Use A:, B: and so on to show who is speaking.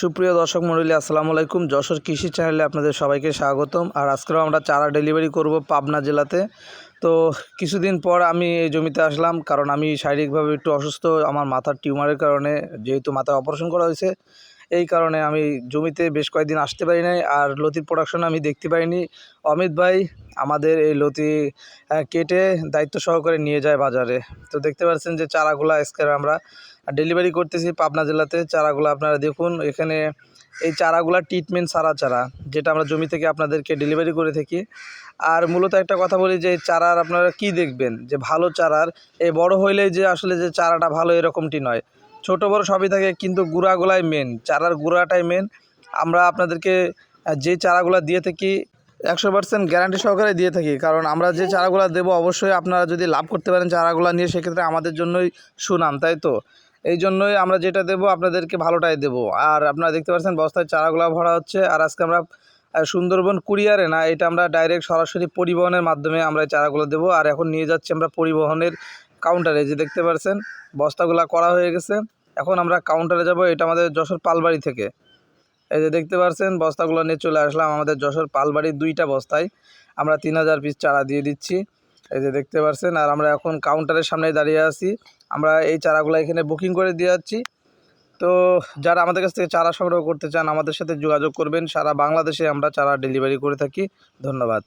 A: সুপ্রিয় দর্শক মন্ডলী আসসালামু আলাইকুম। যশোর কৃষি চ্যানেলে আপনাদের সবাইকে স্বাগতম। আর আজকেও আমরা চারা ডেলিভারি করব পাবনা জেলাতে। তো কিছুদিন পর আমি এই জমিতে আসলাম, কারণ আমি শারীরিকভাবে একটু অসুস্থ। আমার মাথার টিউমারের কারণে যেহেতু মাথায় অপারেশন করা হয়েছে এই কারণে আমি জমিতে বেশ কয়েকদিন আসতে পারি নাই আর লতির প্রোডাকশন আমি দেখতে পাইনি। অমিত ভাই আমাদের এই লতি কেটে দায়িত্ব সহকারে নিয়ে যায় বাজারে। তো দেখতে পাচ্ছেন যে চারাগুলো আজকে আমরা ডেলিভারি করতেছি পাবনা জেলাতে। চারাগুলো আপনারা দেখুন, এখানে এই চারাগুলা ট্রিটমেন্ট সারা চারা, যেটা আমরা জমি থেকে আপনাদেরকে ডেলিভারি করে থাকি। আর মূলত একটা কথা বলি যে চারার আপনারা কি দেখবেন? যে ভালো চারার, এই বড় হইলেই যে আসলে যে চারাটা ভালো এরকমটি নয়। ছোট বড় সবই থাকে, কিন্তু গুঁড়াগুলাই মেন চারার গুঁড়াটাই মেন আমরা আপনাদেরকে যে চারাগুলা দিয়ে থাকি, একশো পার্সেন্ট গ্যারান্টি সহকারে দিয়ে থাকি। কারণ আমরা যে চারাগুলো দেবো, অবশ্যই আপনারা যদি লাভ করতে পারেন চারাগুলো নিয়ে, সেক্ষেত্রে আমাদের জন্যই সুনাম, তাই তো? এই জন্যই আমরা যেটা দেবো, আপনাদেরকে ভালোটাই দেবো। আর আপনারা দেখতে পাচ্ছেন, বস্তায় চারাগুলো ভরা হচ্ছে। আর আজকে আমরা সুন্দরবন কুরিয়ারে না, এটা আমরা ডাইরেক্ট সরাসরি পরিবহনের মাধ্যমে আমরা এই চারাগুলো দেবো। আর এখন নিয়ে যাচ্ছি আমরা পরিবহনের কাউন্টারে যে দেখতে পাচ্ছেন, বস্তাগুলো করা হয়ে গেছে। এখন আমরা কাউন্টারে যাব, এটা আমাদের যশোর পালবাড়ি থেকে। এই যে দেখতে পাচ্ছেন বস্তাগুলো নিয়ে চলে আসলাম, আমাদের যশোর পালবাড়ির দুইটা বস্তায়। আমরা তিন হাজার পিস চারা দিয়ে দিচ্ছি। এই যে দেখতে পাচ্ছেন আর আমরা এখন কাউন্টারের সামনে দাঁড়িয়ে আছি। আমরা এই চারাগুলো এখানে বুকিং করে দিয়ে যাচ্ছি। তো যারা আমাদের কাছ থেকে চারা সংগ্রহ করতে চান, আমাদের সাথে যোগাযোগ করবেন। সারা বাংলাদেশে আমরা চারা ডেলিভারি করে থাকি। ধন্যবাদ।